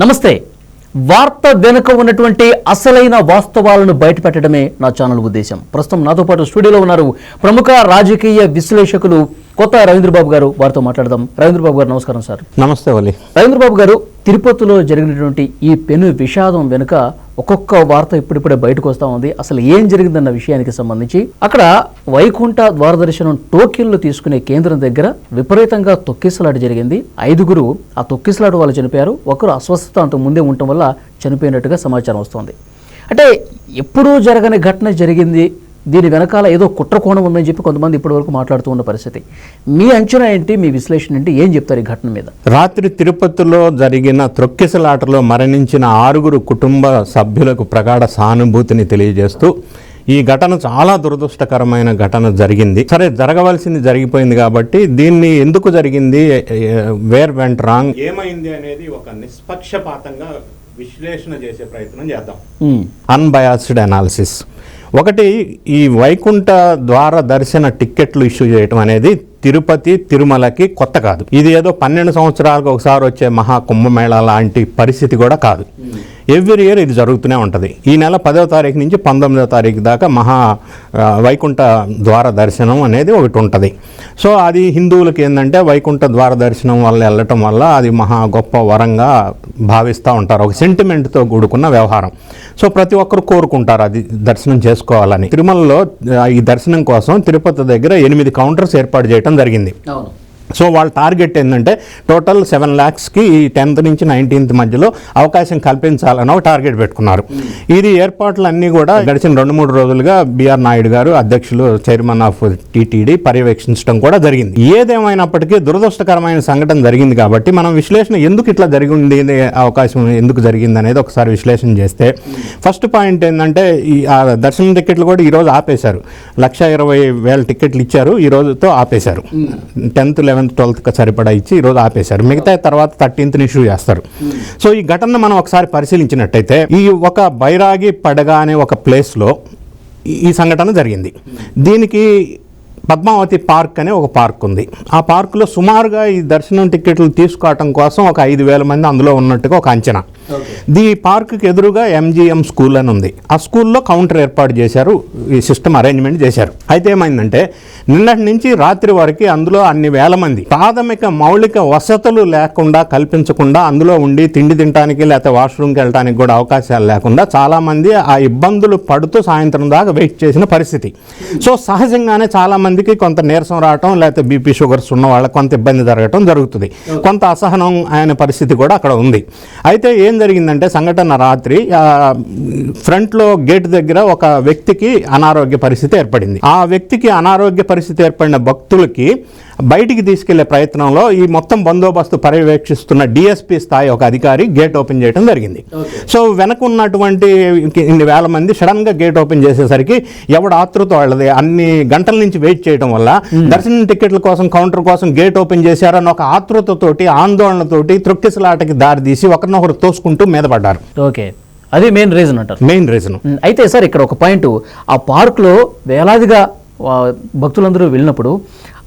నమస్తే. వార్త వెనుక ఉన్నటువంటి అసలైన వాస్తవాలను బయటపెట్టడమే నా ఛానల్ ఉద్దేశం. ప్రస్తుతం నాతో పాటు స్టూడియోలో ఉన్నారు ప్రముఖ రాజకీయ విశ్లేషకులు కొత్త రవీంద్రబాబు గారు. వారితో మాట్లాడదాం. రవీంద్రబాబు గారు నమస్కారం సార్. నమస్తే రవీంద్రబాబు గారు తిరుపతిలో జరిగినటువంటి ఈ పెను విషాదం వెనుక ఒక్కొక్క వార్త ఇప్పుడిప్పుడే బయటకు వస్తూ ఉంది. అసలు ఏం జరిగిందన్న విషయానికి సంబంధించి అక్కడ వైకుంఠ ద్వారదర్శనం టోకెన్లు తీసుకునే కేంద్రం దగ్గర విపరీతంగా తొక్కిసలాట జరిగింది. ఐదుగురు ఆ తొక్కిసలాట వాళ్ళు చనిపోయారు. ఒకరు అస్వస్థత అంత ముందే ఉండటం వల్ల చనిపోయినట్టుగా సమాచారం వస్తోంది. అంటే ఎప్పుడూ జరగని ఘటన జరిగింది దీని వెనకాల ఏదో కుట్ర కోణం ఉందని చెప్పి కొంతమంది ఇప్పటివరకు మాట్లాడుతూ ఉన్న పరిస్థితి. మీ అంచనా ఏంటి? మీ విశ్లేషణ ఏంటి? ఏం చెప్తారు ఈ ఘటన మీద? రాత్రి తిరుపతిలో జరిగిన త్రొక్కిసలాటలో మరణించిన ఆరుగురు కుటుంబ సభ్యులకు ప్రగాఢ సానుభూతిని తెలియజేస్తూ ఈ ఘటన చాలా దురదృష్టకరమైన ఘటన జరిగింది. సరే జరగవలసింది జరిగిపోయింది కాబట్టి దీన్ని ఎందుకు జరిగింది? వేర్ వెంట్ రాంగ్ ఏమైంది అనేది ఒక నిష్పక్షపాతంగా విశ్లేషణ చేసే ప్రయత్నం చేద్దాం. అన్బయాస్డ్ అనాలిసిస్ ఒకటి ఈ వైకుంఠ ద్వార దర్శన టిక్కెట్లు ఇష్యూ చేయటం అనేది తిరుపతి తిరుమలకి కొత్త కాదు. ఇది ఏదో పన్నెండు సంవత్సరాలకు ఒకసారి వచ్చే మహా కుంభమేళా లాంటి పరిస్థితి కూడా కాదు. ఎవ్రీ ఇయర్ ఇది జరుగుతూనే ఉంటుంది. ఈ నెల పదో తారీఖు నుంచి పంతొమ్మిదో తారీఖు దాకా మహా వైకుంఠ ద్వార దర్శనం అనేది ఒకటి ఉంటుంది. సో అది హిందువులకి ఏంటంటే వైకుంఠ ద్వార దర్శనం వల్ల వెళ్ళటం వల్ల అది మహా గొప్ప వరంగా భావిస్తూ ఉంటారు. ఒక సెంటిమెంట్తో కూడుకున్న వ్యవహారం. సో ప్రతి ఒక్కరు కోరుకుంటారు అది దర్శనం చేసుకోవాలని. తిరుమలలో ఈ దర్శనం కోసం తిరుపతి దగ్గర ఎనిమిది కౌంటర్స్ ఏర్పాటు చేయడం జరిగింది. అవును. సో వాళ్ళ టార్గెట్ ఏంటంటే టోటల్ సెవెన్ ల్యాక్స్కి ఈ టెన్త్ నుంచి నైన్టీన్త్ మధ్యలో అవకాశం కల్పించాలని ఒక టార్గెట్ పెట్టుకున్నారు. ఇది ఏర్పాట్లు అన్నీ కూడా గడిచిన రెండు మూడు రోజులుగా బిఆర్ నాయుడు గారు అధ్యక్షులు చైర్మన్ ఆఫ్ టీటీడీ పర్యవేక్షించడం కూడా జరిగింది. ఏదేమైనప్పటికీ దురదృష్టకరమైన సంఘటన జరిగింది కాబట్టి మనం విశ్లేషణ ఎందుకు ఇట్లా జరిగింది అవకాశం ఎందుకు జరిగింది అనేది ఒకసారి విశ్లేషణ చేస్తే ఫస్ట్ పాయింట్ ఏంటంటే ఈ దర్శనం టికెట్లు కూడా ఈరోజు ఆపేశారు. లక్ష ఇరవై వేల టికెట్లు ఇచ్చారు ఈ రోజుతో ఆపేశారు. టెన్త్ లెవెన్ లెవెన్త్ ట్వెల్త్ సరిపడా ఇచ్చి ఈరోజు ఆపేశారు. మిగతా తర్వాత థర్టీన్త్ని ఇష్యూ చేస్తారు. సో ఈ ఘటన మనం ఒకసారి పరిశీలించినట్టయితే ఈ ఒక బైరాగి పడగా అనే ఒక ప్లేస్లో ఈ- ఈ సంఘటన జరిగింది. దీనికి పద్మావతి పార్క్ అనే ఒక పార్క్ ఉంది. ఆ పార్కులో సుమారుగా ఈ దర్శనం టికెట్లు తీసుకోవటం కోసం ఒక ఐదు వేల మంది అందులో ఉన్నట్టుగా ఒక అంచనా. దీ పార్కుకి ఎదురుగా ఎంజిఎం స్కూల్ అని ఉంది. ఆ స్కూల్లో కౌంటర్ ఏర్పాటు చేశారు ఈ సిస్టమ్ అరేంజ్మెంట్ చేశారు. అయితే ఏమైందంటే నిన్నటి నుంచి రాత్రి వరకు అందులో అన్ని వేల మంది ప్రాథమిక మౌలిక వసతులు లేకుండా కల్పించకుండా అందులో ఉండి తిండి తినడానికి లేకపోతే వాష్రూమ్కి వెళ్ళడానికి కూడా అవకాశాలు లేకుండా చాలా మంది ఆ ఇబ్బందులు పడుతూ సాయంత్రం దాకా వెయిట్ చేసిన పరిస్థితి. సో సహజంగానే చాలా మందికి కొంత నీరసం రావటం లేకపోతే బీపీ షుగర్స్ ఉన్న వాళ్ళకి కొంత ఇబ్బంది జరగటం జరుగుతుంది. కొంత అసహనం ఆయన పరిస్థితి కూడా అక్కడ ఉంది. అయితే ఏం జరిగిందంటే సంఘటన రాత్రి ఫ్రంట్లో గేట్ దగ్గర ఒక వ్యక్తికి అనారోగ్య పరిస్థితి ఏర్పడింది. ఆ వ్యక్తికి అనారోగ్య పరిస్థితి ఏర్పడిన భక్తులకి బయటికి తీసుకెళ్ళే ప్రయత్నంలో ఈ మొత్తం బందోబస్తు పర్యవేక్షిస్తున్న డిఎస్పీ స్థాయి ఒక అధికారి గేట్ ఓపెన్ చేయడం జరిగింది. సో వెనక ఉన్నటువంటి ఇన్ని వేల మంది సడన్గా గేట్ ఓపెన్ చేసేసరికి ఎవడు ఆతృత వాళ్ళది? అన్ని గంటల నుంచి వెయిట్ చేయడం వల్ల దర్శనం టికెట్ల కోసం కౌంటర్ కోసం గేట్ ఓపెన్ చేశారని ఒక ఆతృతతోటి ఆందోళనతోటి త్రొక్కిసలాటకి దారితీసి ఒకరినొకరు తోసుకుంటూ మీద పడ్డారు. ఓకే. అది మెయిన్ రీజన్ అంటారు. Main reason. అయితే సార్ ఇక్కడ ఒక పాయింట్. ఆ పార్కులో వేలాదిగా భక్తులందరూ వెళ్ళినప్పుడు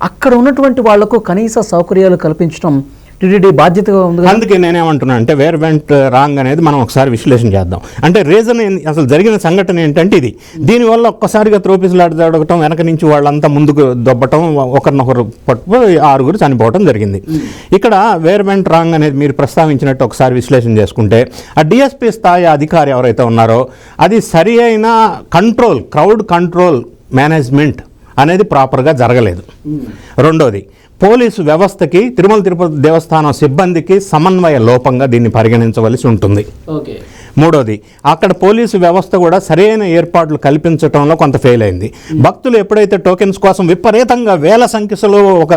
అక్కడ ఉన్నటువంటి వాళ్ళకు కనీస సౌకర్యాలు కల్పించడం టీటీడీ బాధ్యతగా ఉంది అందుకే నేనేమంటున్నా అంటే వేర్ వెంట్ రాంగ్ అనేది మనం ఒకసారి విశ్లేషణ చేద్దాం. అంటే రీజన్ అసలు జరిగిన సంఘటన ఏంటంటే ఇది. దీనివల్ల ఒక్కసారిగా త్రోపిసలాట జరగటం వెనక నుంచి వాళ్ళంతా ముందుకు దొబ్బటం ఒకరినొకరు పట్టు ఆరుగురు చనిపోవటం జరిగింది. ఇక్కడ వేర్ వెంట్ రాంగ్ అనేది మీరు ప్రస్తావించినట్టు ఒకసారి విశ్లేషణ చేసుకుంటే ఆ డిఎస్పీ స్థాయి అధికారి ఎవరైతే ఉన్నారో అది సరి అయిన కంట్రోల్ క్రౌడ్ కంట్రోల్ మేనేజ్మెంట్ అనేది ప్రాపర్గా జరగలేదు. రెండోది పోలీసు వ్యవస్థకి తిరుమల తిరుపతి దేవస్థానం సిబ్బందికి సమన్వయ లోపంగా దీన్ని పరిగణించవలసి ఉంటుంది. ఓకే. మూడోది అక్కడ పోలీసు వ్యవస్థ కూడా సరైన ఏర్పాట్లు కల్పించడంలో కొంత ఫెయిల్ అయింది. భక్తులు ఎప్పుడైతే టోకెన్స్ కోసం విపరీతంగా వేల సంఖ్యలో ఒక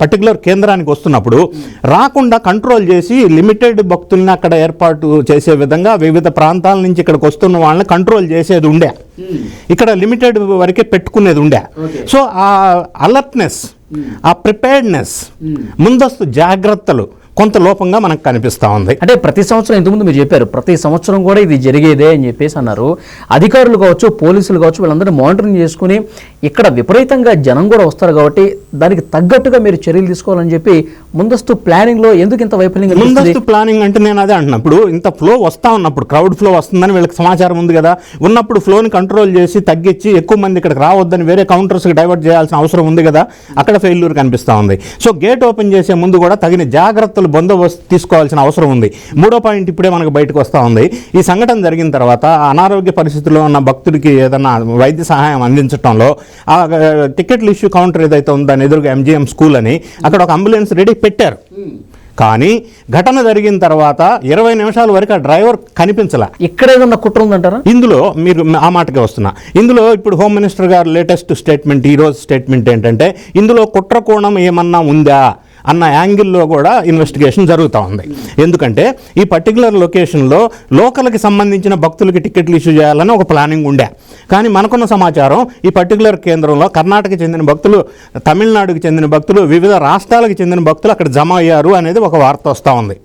పర్టికులర్ కేంద్రానికి వస్తున్నప్పుడు రాకుండా కంట్రోల్ చేసి లిమిటెడ్ భక్తుల్ని అక్కడ ఏర్పాటు చేసే విధంగా వివిధ ప్రాంతాల నుంచి ఇక్కడికి వస్తున్న వాళ్ళని కంట్రోల్ చేసేది ఉండే. ఇక్కడ లిమిటెడ్ వరకే పెట్టుకునేది ఉండే. సో ఆ అలర్ట్నెస్ ఆ ప్రిపేర్డ్నెస్ ముందస్తు జాగ్రత్తలు కొంత లోపంగా మనకు కనిపిస్తూ ఉంది. అంటే ప్రతి సంవత్సరం ఇంతకుముందు మీరు చెప్పారు ప్రతి సంవత్సరం కూడా ఇది జరిగేదే అని చెప్పేసి అన్నారు. అధికారులు కావచ్చు పోలీసులు కావచ్చు వీళ్ళందరూ మానిటరింగ్ చేసుకుని ఇక్కడ విపరీతంగా జనం కూడా వస్తారు కాబట్టి దానికి తగ్గట్టుగా మీరు చర్యలు తీసుకోవాలని చెప్పి ముందస్తు ప్లానింగ్లో ఎందుకు ఇంత వైఫల్యం? ముందస్తు ప్లానింగ్ అంటే నేను అదే అంటున్నా. ఇప్పుడు ఇంత ఫ్లో వస్తా ఉన్నప్పుడు క్రౌడ్ ఫ్లో వస్తుందని వీళ్ళకి సమాచారం ఉంది కదా. ఉన్నప్పుడు ఫ్లోని కంట్రోల్ చేసి తగ్గించి ఎక్కువ మంది ఇక్కడికి రావద్దని వేరే కౌంటర్స్కి డైవర్ట్ చేయాల్సిన అవసరం ఉంది కదా. అక్కడ ఫెయిల్యూర్ కనిపిస్తూ ఉంది. సో గేట్ ఓపెన్ చేసే ముందు కూడా తగిన జాగ్రత్తలు బందోబస్తు తీసుకోవాల్సిన అవసరం ఉంది. మూడో పాయింట్ ఇప్పుడే మనకు బయటకు వస్తూ ఉంది. ఈ సంఘటన జరిగిన తర్వాత అనారోగ్య పరిస్థితుల్లో ఉన్న భక్తుడికి ఏదైనా వైద్య సహాయం అందించడంలో ఆ టికెట్లు ఇష్యూ కౌంటర్ ఏదైతే ఉందో దాని ఎదురుగా ఎంజిఎం స్కూల్ అని అక్కడ ఒక అంబులెన్స్ రెడీ పెట్టారు. కానీ ఘటన జరిగిన తర్వాత ఇరవై నిమిషాల వరకు ఆ డ్రైవర్ కనిపించలే. ఇక్కడ ఏదన్నా కుట్ర ఉందంటారా? ఇందులో మీరు ఆ మాటకే వస్తున్నా. ఇందులో ఇప్పుడు హోమ్ మినిస్టర్ గారు లేటెస్ట్ స్టేట్మెంట్ ఈ రోజు స్టేట్మెంట్ ఏంటంటే ఇందులో కుట్రకోణం ఏమన్నా ఉందా? అన్న యాంగిల్లో కూడా ఇన్వెస్టిగేషన్ జరుగుతూ ఉంది. ఎందుకంటే ఈ పర్టికులర్ లొకేషన్లో లోకల్కి సంబంధించిన భక్తులకి టికెట్లు ఇష్యూ చేయాలని ఒక ప్లానింగ్ ఉండే. కానీ మనకున్న సమాచారం ఈ పర్టికులర్ కేంద్రంలో కర్ణాటకకి చెందిన భక్తులు తమిళనాడుకి చెందిన భక్తులు వివిధ రాష్ట్రాలకు చెందిన భక్తులు అక్కడ జమ అయ్యారు అనేది ఒక వార్త వస్తూ ఉంది.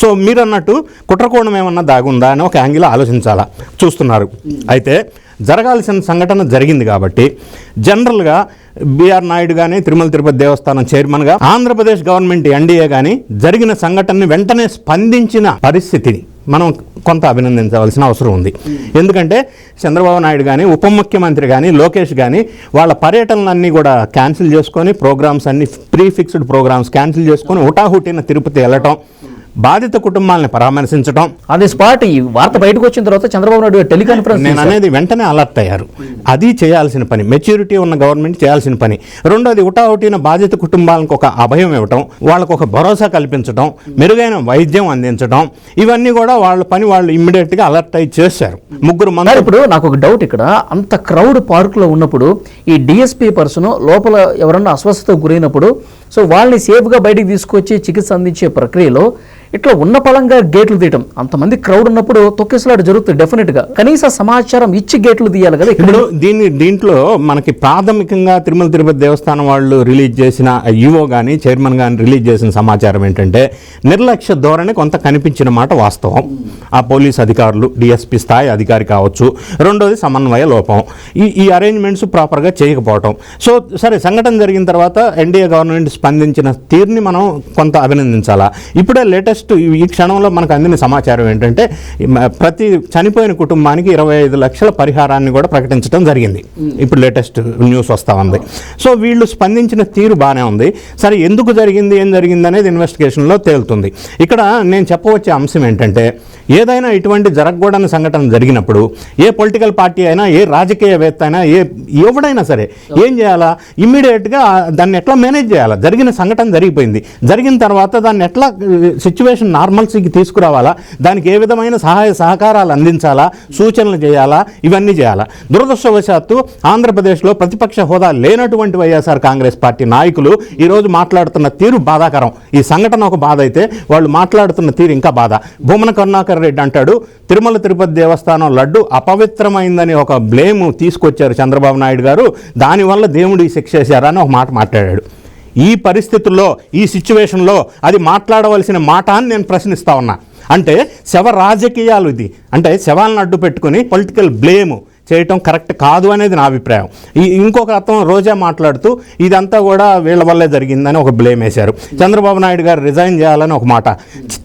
సో మీరు అన్నట్టు కుట్రకోణం ఏమన్నా దాగుందా అని ఒక యాంగిల్ ఆలోచించాలా? చూస్తున్నారు. అయితే జరగాల్సిన సంఘటన జరిగింది కాబట్టి జనరల్గా బీఆర్ నాయుడు కానీ తిరుమల తిరుపతి దేవస్థానం చైర్మన్గా ఆంధ్రప్రదేశ్ గవర్నమెంట్ ఎన్డీఏ కానీ జరిగిన సంఘటనని వెంటనే స్పందించిన పరిస్థితిని మనం కొంత అభినందించవలసిన అవసరం ఉంది. ఎందుకంటే చంద్రబాబు నాయుడు కానీ ఉప ముఖ్యమంత్రి కానీ లోకేష్ కానీ వాళ్ళ పర్యటనలన్నీ కూడా క్యాన్సిల్ చేసుకొని ప్రోగ్రామ్స్ అన్ని ప్రీ ఫిక్స్డ్ ప్రోగ్రామ్స్ క్యాన్సిల్ చేసుకొని హుటాహుటిన తిరుపతి వెళ్ళటం బాధిత కుటుంబాలని పరామర్శించడం అదే స్పాట్ ఈ వార్త బయటకు వచ్చిన తర్వాత చంద్రబాబు నాయుడు టెలికాన్ఫరెన్స్ నేను అనేది వెంటనే అలర్ట్ అయ్యారు. అది చేయాల్సిన పని మెచ్యూరిటీ ఉన్న గవర్నమెంట్ చేయాల్సిన పని. రెండోది ఉటావుటిన బాధిత కుటుంబాలకు ఒక అభయం ఇవ్వటం వాళ్ళకు ఒక భరోసా కల్పించడం మెరుగైన వైద్యం అందించడం ఇవన్నీ కూడా వాళ్ళ పని వాళ్ళు ఇమ్మీడియట్గా అలర్ట్ అయ్యి చేశారు. ముగ్గురు మంది ఇప్పుడు నాకు ఒక డౌట్ ఇక్కడ. అంత క్రౌడ్ పార్కులో ఉన్నప్పుడు ఈ డిఎస్పీ పర్సన్ లోపల ఎవరన్నా అస్వస్థతకు గురైనప్పుడు సో వాళ్ళని సేఫ్గా బయటికి తీసుకొచ్చి చికిత్స అందించే ప్రక్రియలో ఇట్లా ఉన్న పలంగా గేట్లు తీయటం. అంతమంది క్రౌడ్ ఉన్నప్పుడు తొక్కిసలాట జరుగుతుంది డెఫినెట్గా కనీస సమాచారం ఇచ్చి గేట్లు తీయాలి కదా ఇప్పుడు దీని దీంట్లో మనకి ప్రాథమికంగా తిరుమల తిరుపతి దేవస్థానం వాళ్ళు రిలీజ్ చేసిన ఈవో కానీ చైర్మన్ కానీ రిలీజ్ చేసిన సమాచారం ఏంటంటే నిర్లక్ష్య ధోరణి కొంత కనిపించిన మాట వాస్తవం. ఆ పోలీస్ అధికారులు డిఎస్పీ స్థాయి అధికారి కావచ్చు. రెండోది సమన్వయ లోపం. ఈ ఈ అరేంజ్మెంట్స్ ప్రాపర్గా చేయకపోవటం. సో సరే సంఘటన జరిగిన తర్వాత ఎన్డీఏ గవర్నమెంట్ స్పందించిన తీరుని మనం కొంత అభినందించాలా? ఇప్పుడే లేటెస్ట్ ఈ క్షణంలో మనకు అందిన సమాచారం ఏంటంటే ప్రతి చనిపోయిన కుటుంబానికి ఇరవై ఐదు లక్షల పరిహారాన్ని కూడా ప్రకటించడం జరిగింది. ఇప్పుడు లేటెస్ట్ న్యూస్ వస్తూ ఉంది. సో వీళ్ళు స్పందించిన తీరు బాగానే ఉంది. సరే ఎందుకు జరిగింది ఏం జరిగింది అనేది ఇన్వెస్టిగేషన్లో తేలుతుంది. ఇక్కడ నేను చెప్పవచ్చే అంశం ఏంటంటే ఏదైనా ఇటువంటి జరగకూడని సంఘటన జరిగినప్పుడు ఏ పొలిటికల్ పార్టీ అయినా ఏ రాజకీయవేత్త అయినా ఏ ఎవడైనా సరే ఏం చేయాలా? ఇమ్మీడియట్గా దాన్ని ఎట్లా మేనేజ్ చేయాలా? జరిగిన సంఘటన జరిగిపోయింది. జరిగిన తర్వాత దాన్ని ఎట్లా సిచ్యువేషన్ నార్మల్సీకి తీసుకురావాలా? దానికి ఏ విధమైన సహాయ సహకారాలు అందించాలా? సూచనలు చేయాలా? ఇవన్నీ చేయాలా? దురదృష్టవశాత్తు ఆంధ్రప్రదేశ్లో ప్రతిపక్ష హోదా లేనటువంటి వైఎస్ఆర్ కాంగ్రెస్ పార్టీ నాయకులు ఈరోజు మాట్లాడుతున్న తీరు బాధాకరం. ఈ సంఘటన ఒక బాధ అయితే వాళ్ళు మాట్లాడుతున్న తీరు ఇంకా బాధ. భూమన కరుణాకర్ రెడ్డి అంటాడు తిరుమల తిరుపతి దేవస్థానం లడ్డు అపవిత్రమైందని ఒక బ్లేము తీసుకొచ్చారు చంద్రబాబు నాయుడు గారు. దానివల్ల దేవుడు శిక్ష చేశారని ఒక మాట మాట్లాడాడు. ఈ పరిస్థితుల్లో ఈ సిచ్యువేషన్లో అది మాట్లాడవలసిన మాట అని నేను ప్రశ్నిస్తా ఉన్నా. అంటే శవ రాజకీయాలు ఇది. అంటే శవాలను అడ్డు పెట్టుకుని పొలిటికల్ బ్లేము చేయటం కరెక్ట్ కాదు అనేది నా అభిప్రాయం. ఈ ఇంకొక అర్థం రోజా మాట్లాడుతూ ఇదంతా కూడా వీళ్ళ వల్లే జరిగిందని ఒక బ్లేమ్ వేశారు. చంద్రబాబు నాయుడు గారు రిజైన్ చేయాలని ఒక మాట.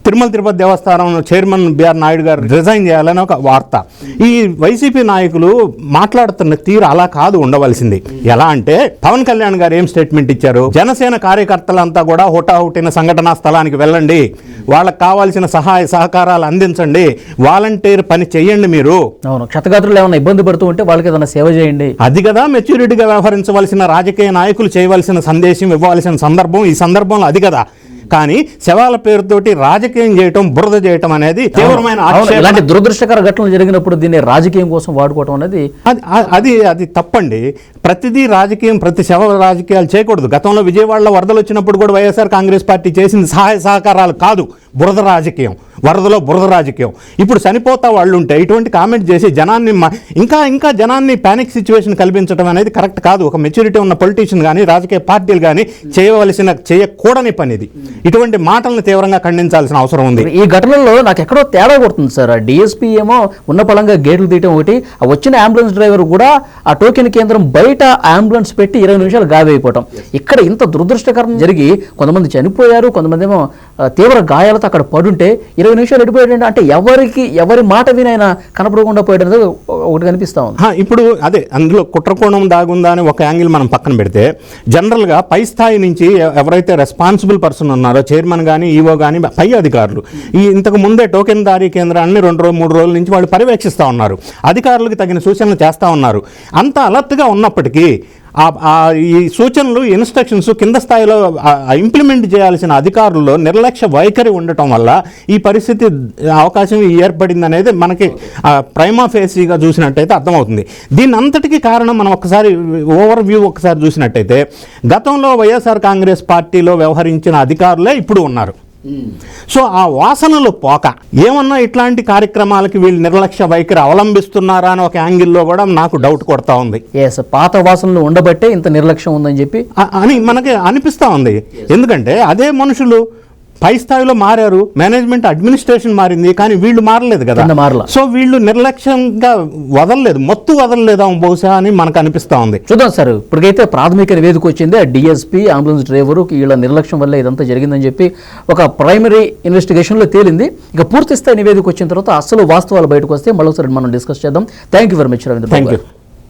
తిరుమల తిరుపతి దేవస్థానం చైర్మన్ బిఆర్ నాయుడు గారు రిజైన్ చేయాలని ఒక వార్త. ఈ వైసీపీ నాయకులు మాట్లాడుతున్న తీరు అలా కాదు ఉండవలసింది. ఎలా అంటే పవన్ కళ్యాణ్ గారు ఏం స్టేట్మెంట్ ఇచ్చారు? జనసేన కార్యకర్తలంతా కూడా హుటాహుటిన సంఘటనా స్థలానికి వెళ్ళండి. వాళ్ళకి కావాల్సిన సహాయ సహకారాలు అందించండి. వాలంటీర్ పని చేయండి మీరు. క్షతగాత్రులు ఏమైనా ఇబ్బంది పడుతూ ఉంటే వాళ్ళకి ఏదైనా సేవ చేయండి. అది కదా మెచ్యూరిటీగా వ్యవహరించవలసిన రాజకీయ నాయకులు చేయవలసిన సందేశం ఇవ్వవలసిన సందర్భం. ఈ సందర్భంలో అది కదా. కానీ శవాల పేరుతోటి రాజకీయం చేయటం బురద చేయటం అనేది తీవ్రమైన ఇలాంటి దురదృష్టకర ఘటనలు జరిగినప్పుడు దీన్ని రాజకీయం కోసం వాడుకోవటం అనేది అది అది తప్పండి. ప్రతిదీ రాజకీయం ప్రతి శవ రాజకీయాలు చేయకూడదు. గతంలో విజయవాడలో వరదలు వచ్చినప్పుడు కూడా వైఎస్ఆర్ కాంగ్రెస్ పార్టీ చేసింది సహాయ సహకారాలు కాదు బురద రాజకీయం. వరదలో బురద రాజకీయం. ఇప్పుడు చనిపోతా వాళ్ళు ఉంటే ఇటువంటి కామెంట్ చేసి జనాన్ని ఇంకా ఇంకా జనాన్ని ప్యానిక్ సిచ్యువేషన్ కల్పించడం అనేది కరెక్ట్ కాదు. ఒక మెచ్యూరిటీ ఉన్న పొలిటీషియన్ కానీ రాజకీయ పార్టీలు కానీ చేయవలసిన చేయకూడని పనిది. ఇటువంటి మాటలను తీవ్రంగా ఖండించాల్సిన అవసరం ఉంది. ఈ ఘటనలో నాకు ఎక్కడో తేడా కొడుతుంది సార్. ఆ డిఎస్పీ ఏమో ఉన్న పలంగా గేట్లు తీయటం ఒకటి ఆ వచ్చిన అంబులెన్స్ డ్రైవర్ కూడా ఆ టోకెన్ కేంద్రం బయట అంబులెన్స్ పెట్టి ఇరవై నిమిషాలు గాయమైపోవటం. ఇక్కడ ఇంత దురదృష్టకరం జరిగి కొంతమంది చనిపోయారు కొంతమంది ఏమో తీవ్ర గాయాలతో అక్కడ పడుంటే ఇరవై నిమిషాలు ఎడిపోయాడు అంటే ఎవరికి ఎవరి మాట వినైనా కనపడకుండా పోయడం అనేది ఒకటి కనిపిస్తా ఉంది. హా, ఇప్పుడు అదే అందులో కుట్రకోణం దాగుందా అని ఒక యాంగిల్ మనం పక్కన పెడితే జనరల్గా పై స్థాయి నుంచి ఎవరైతే రెస్పాన్సిబుల్ పర్సన్ ఉన్నారో చైర్మన్ కానీ ఈవో కానీ పై అధికారులు ఈ ఇంతకు ముందే టోకెన్ దారీ కేంద్రాన్ని రెండు రోజులు మూడు రోజుల నుంచి వాళ్ళు పర్యవేక్షిస్తూ ఉన్నారు. అధికారులకు తగిన సూచనలు చేస్తూ ఉన్నారు. అంత అలర్ట్గా ఉన్నప్పటికీ ఆ- ఈ సూచనలు ఇన్స్ట్రక్షన్స్ కింద స్థాయిలో ఇంప్లిమెంట్ చేయాల్సిన అధికారుల్లో నిర్లక్ష్య వైఖరి ఉండటం వల్ల ఈ పరిస్థితి అవకాశం ఏర్పడింది అనేది మనకి ప్రైమా ఫేసీగా చూసినట్టయితే అర్థమవుతుంది. దీని అంతటికీ కారణం మనం ఒకసారి ఓవర్ వ్యూ ఒకసారి చూసినట్టయితే గతంలో వైఎస్ఆర్ కాంగ్రెస్ పార్టీలో వ్యవహరించిన అధికారులే ఇప్పుడు ఉన్నారు. సో ఆ వాసనలు పోక. ఏమన్నా ఇట్లాంటి కార్యక్రమాలకి వీళ్ళు నిర్లక్ష్య వైఖరి అవలంబిస్తున్నారా అని ఒక యాంగిల్లో కూడా నాకు డౌట్ కొడతా ఉంది. ఎస్ పాత వాసనలు ఉండబట్టే ఇంత నిర్లక్ష్యం ఉందని చెప్పి అని మనకి అనిపిస్తూ ఉంది. ఎందుకంటే అదే మనుషులు పై స్థాయిలో మారారు మేనేజ్మెంట్ అడ్మినిస్ట్రేషన్ మారింది కానీ వీళ్ళు మారలేదు కదా. సో వీళ్ళు నిర్లక్ష్యంగా వదలలేదు మొత్తు వదలలేదా బహుశా అని మనకు అనిపిస్తూ ఉంది. చూద్దాం సార్ ఇప్పటికైతే ప్రాథమిక నివేదిక వచ్చింది డిఎస్పీ అంబులెన్స్ డ్రైవరు వీళ్ళ నిర్లక్ష్యం వల్ల ఇదంతా జరిగిందని చెప్పి ఒక ప్రైమరీ ఇన్వెస్టిగేషన్లో తేలింది. ఇక పూర్తి స్థాయి నివేదిక వచ్చిన తర్వాత అసలు వాస్తవాలు బయటకు వస్తే మళ్ళొకసారి మనం డిస్కస్ చేద్దాం. Thank you very much Ravindra thank you.